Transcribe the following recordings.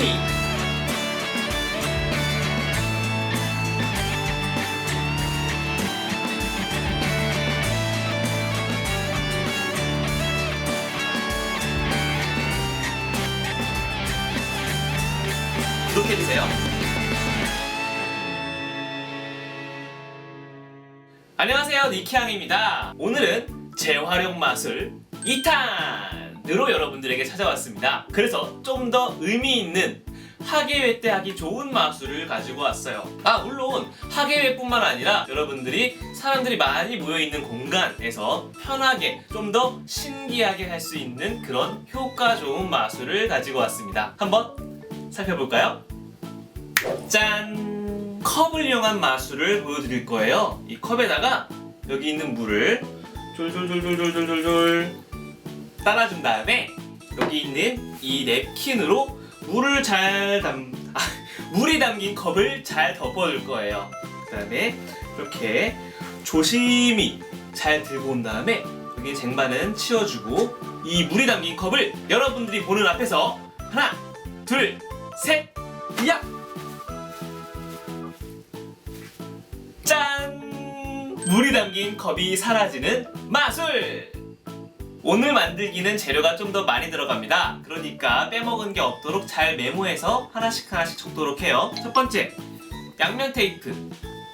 티. 구독해주세요. 안녕하세요 니키양입니다 오늘은 재활용 마술 2탄 으로 여러분들에게 찾아왔습니다 그래서 좀 더 의미 있는 학예회 때 하기 좋은 마술을 가지고 왔어요 아 물론 학예회뿐만 아니라 여러분들이 사람들이 많이 모여있는 공간에서 편하게 좀 더 신기하게 할 수 있는 그런 효과 좋은 마술을 가지고 왔습니다 한번 살펴볼까요? 짠! 컵을 이용한 마술을 보여드릴 거예요. 이 컵에다가 여기 있는 물을 졸졸졸졸졸졸졸 따라준 다음에 여기 있는 이 냅킨으로 물을 잘 담, 아, 물이 담긴 컵을 잘 덮어줄 거예요. 그 다음에 이렇게 조심히 잘 들고 온 다음에 여기 쟁반은 치워주고 이 물이 담긴 컵을 여러분들이 보는 앞에서 하나, 둘, 셋, 야! 짠! 물이 담긴 컵이 사라지는 마술! 오늘 만들기는 재료가 좀 더 많이 들어갑니다. 그러니까 빼먹은 게 없도록 잘 메모해서 하나씩 하나씩 적도록 해요. 첫 번째, 양면 테이프,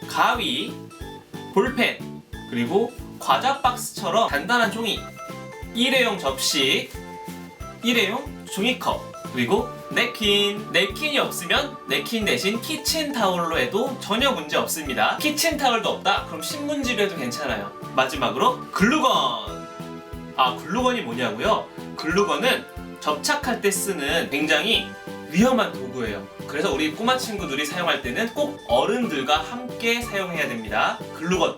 가위, 볼펜, 그리고 과자 박스처럼 단단한 종이, 일회용 접시, 일회용 종이컵, 그리고 냅킨. 냅킨이 없으면 냅킨 대신 키친타올로 해도 전혀 문제 없습니다. 키친타올도 없다? 그럼 신문지로 도 괜찮아요. 마지막으로 글루건. 아, 글루건이 뭐냐고요? 글루건은 접착할 때 쓰는 굉장히 위험한 도구예요. 그래서 우리 꼬마 친구들이 사용할 때는 꼭 어른들과 함께 사용해야 됩니다. 글루건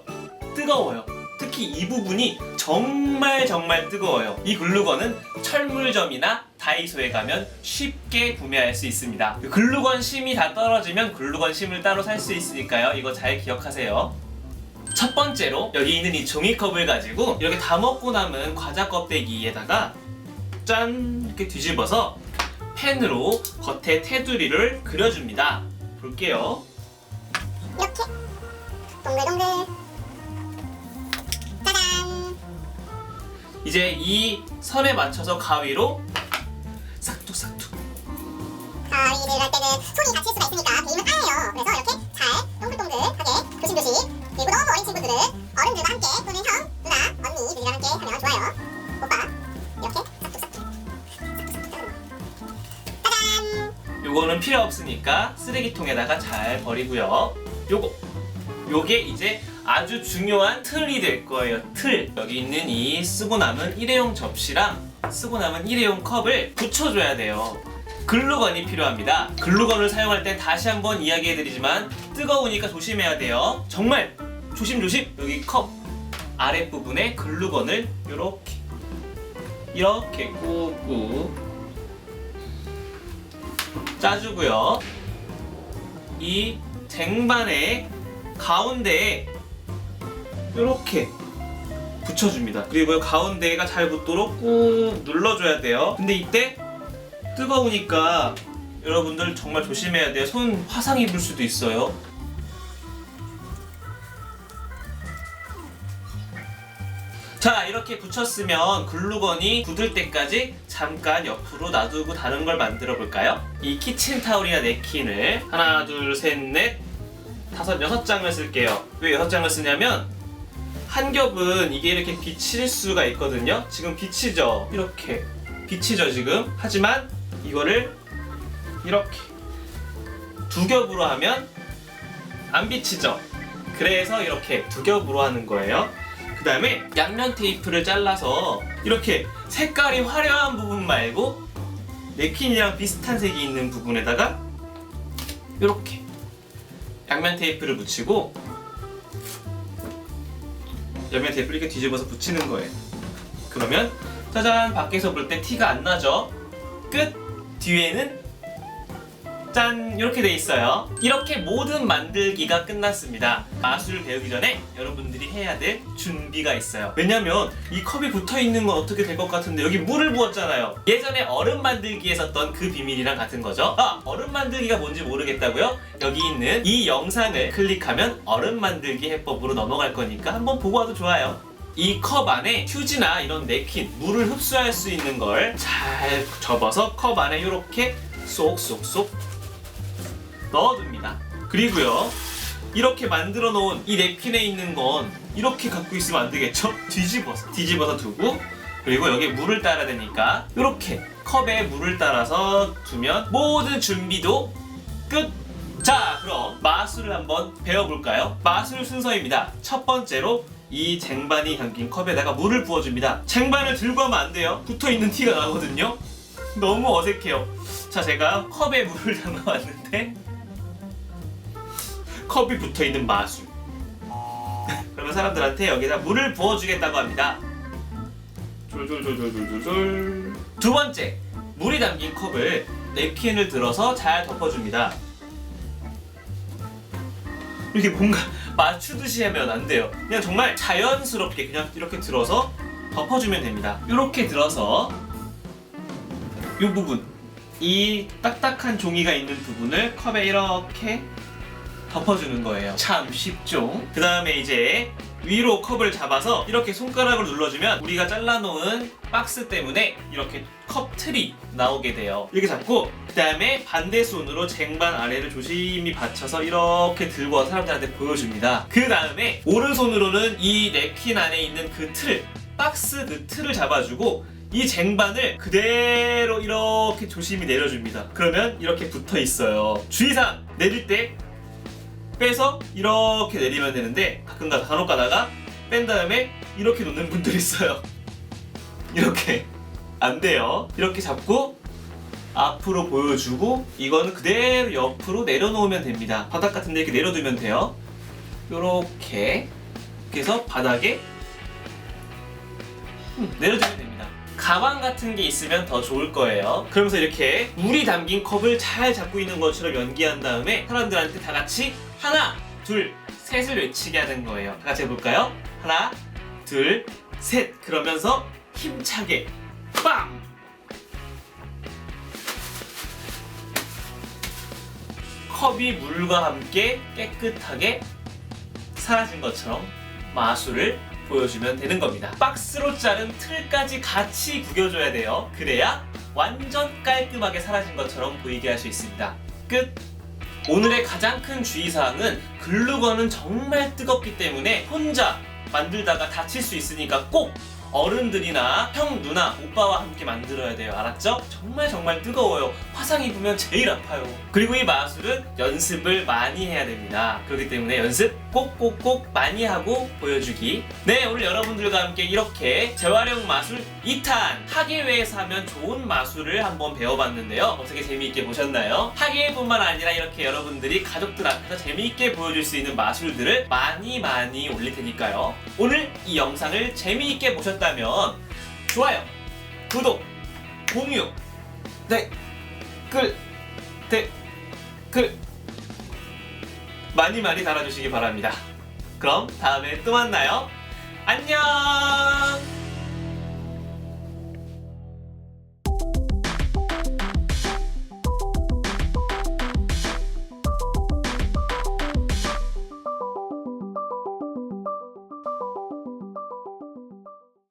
뜨거워요. 특히 이 부분이 정말 정말 뜨거워요. 이 글루건은 철물점이나 다이소에 가면 쉽게 구매할 수 있습니다. 글루건 심이 다 떨어지면 글루건 심을 따로 살 수 있으니까요. 이거 잘 기억하세요. 첫 번째로 여기 있는 이 종이컵을 가지고 이렇게 다 먹고 남은 과자 껍데기에다가 짠 이렇게 뒤집어서 펜으로 겉에 테두리를 그려줍니다. 볼게요. 이렇게 동글동글 짜잔 이제 이 선에 맞춰서 가위로 쓰레기통에다가 잘 버리고요. 요거 요게 이제 아주 중요한 틀이 될 거예요. 틀 여기 있는 이 쓰고 남은 일회용 접시랑 쓰고 남은 일회용 컵을 붙여줘야 돼요. 글루건이 필요합니다. 글루건을 사용할 땐 다시 한번 이야기해드리지만 뜨거우니까 조심해야 돼요. 정말 조심조심 여기 컵 아랫부분에 글루건을 이렇게 이렇게 꾹꾹 짜주고요. 이 쟁반의 가운데에 이렇게 붙여줍니다. 그리고 가운데가 잘 붙도록 꾹 눌러줘야 돼요. 근데 이때 뜨거우니까 여러분들 정말 조심해야 돼요. 손 화상 입을 수도 있어요. 자 이렇게 붙였으면 글루건이 굳을 때까지 잠깐 옆으로 놔두고 다른 걸 만들어 볼까요? 이 키친타올이나 냅킨을 하나 둘 셋 넷 다섯 여섯 장을 쓸게요. 왜 여섯 장을 쓰냐면 한 겹은 이게 이렇게 비칠 수가 있거든요. 지금 비치죠? 이렇게. 비치죠 지금. 하지만 이거를 이렇게. 두 겹으로 하면 안 비치죠? 그래서 이렇게 두 겹으로 하는 거예요. 그 다음에 양면 테이프를 잘라서 이렇게 색깔이 화려한 부분 말고 냅킨이랑 비슷한 색이 있는 부분에다가 이렇게 양면 테이프를 붙이고 양면 테이프를 이렇게 뒤집어서 붙이는 거예요. 그러면 짜잔 밖에서 볼 때 티가 안 나죠? 끝! 뒤에는 짠 이렇게 돼 있어요. 이렇게 모든 만들기가 끝났습니다. 마술 배우기 전에 여러분들이 해야 될 준비가 있어요. 왜냐면 이 컵이 붙어 있는 건 어떻게 될 것 같은데 여기 물을 부었잖아요. 예전에 얼음 만들기에 썼던 그 비밀이랑 같은 거죠? 아 얼음 만들기가 뭔지 모르겠다고요? 여기 있는 이 영상을 클릭하면 얼음 만들기 해법으로 넘어갈 거니까 한번 보고 와도 좋아요. 이 컵 안에 휴지나 이런 냅킨, 물을 흡수할 수 있는 걸 잘 접어서 컵 안에 이렇게 쏙쏙쏙 넣어둡니다. 그리고요, 이렇게 만들어 놓은 이 냅킨에 있는 건 이렇게 갖고 있으면 안 되겠죠? 뒤집어서, 뒤집어서 두고, 그리고 여기에 물을 따라야 되니까, 이렇게 컵에 물을 따라서 두면 모든 준비도 끝! 자, 그럼 마술을 한번 배워볼까요? 마술 순서입니다. 첫 번째로 이 쟁반이 담긴 컵에다가 물을 부어줍니다. 쟁반을 들고 하면 안 돼요. 붙어 있는 티가 나거든요. 너무 어색해요. 자, 제가 컵에 물을 담아왔는데 컵이 붙어 있는 마술. 그러면 사람들한테 여기다 물을 부어주겠다고 합니다. 졸졸졸졸졸졸. 두 번째, 물이 담긴 컵을 냅킨을 들어서 잘 덮어줍니다. 이렇게 뭔가 맞추듯이 하면 안 돼요. 그냥 정말 자연스럽게 그냥 이렇게 들어서 덮어주면 됩니다. 이렇게 들어서 이 부분, 이 딱딱한 종이가 있는 부분을 컵에 이렇게 덮어주는 거예요. 참 쉽죠? 그 다음에 이제 위로 컵을 잡아서 이렇게 손가락을 눌러주면 우리가 잘라놓은 박스 때문에 이렇게 컵 틀이 나오게 돼요. 이렇게 잡고 그 다음에 반대 손으로 쟁반 아래를 조심히 받쳐서 이렇게 들고 와서 사람들한테 보여줍니다. 그 다음에 오른손으로는 이 냅킨 안에 있는 그 틀, 박스 그 틀을 잡아주고 이 쟁반을 그대로 이렇게 조심히 내려줍니다. 그러면 이렇게 붙어 있어요. 주의사항 내릴 때 빼서 이렇게 내리면 되는데 가끔가다 간혹 가다가 뺀 다음에 이렇게 놓는 분들 있어요. 이렇게 안 돼요. 이렇게 잡고 앞으로 보여주고 이거는 그대로 옆으로 내려놓으면 됩니다. 바닥 같은 데 이렇게 내려두면 돼요. 이렇게 해서 바닥에 음, 내려주면 됩니다. 가방 같은 게 있으면 더 좋을 거예요. 그러면서 이렇게 물이 담긴 컵을 잘 잡고 있는 것처럼 연기한 다음에 사람들한테 다 같이 하나, 둘, 셋을 외치게 하는 거예요. 다 같이 해볼까요? 하나, 둘, 셋. 그러면서 힘차게 빵! 컵이 물과 함께 깨끗하게 사라진 것처럼 마술을 보여주면 되는 겁니다. 박스로 자른 틀까지 같이 구겨줘야 돼요. 그래야 완전 깔끔하게 사라진 것처럼 보이게 할 수 있습니다. 끝! 오늘의 가장 큰 주의사항은 글루건은 정말 뜨겁기 때문에 혼자 만들다가 다칠 수 있으니까 꼭 어른들이나 형, 누나, 오빠와 함께 만들어야 돼요. 알았죠? 정말 정말 뜨거워요. 화상 입으면 제일 아파요. 그리고 이 마술은 연습을 많이 해야 됩니다. 그렇기 때문에 연습 꼭꼭꼭 많이 하고 보여주기. 네, 오늘 여러분들과 함께 이렇게 재활용 마술 2탄 학예회에서 하면 좋은 마술을 한번 배워봤는데요. 어떻게 재미있게 보셨나요? 학예회뿐만 아니라 이렇게 여러분들이 가족들 앞에서 재미있게 보여줄 수 있는 마술들을 많이 많이 올릴 테니까요. 오늘 이 영상을 재미있게 보셨다면 좋아요, 구독, 공유, 댓글, 댓글 많이 많이 달아주시기 바랍니다. 그럼 다음에 또 만나요. 안녕!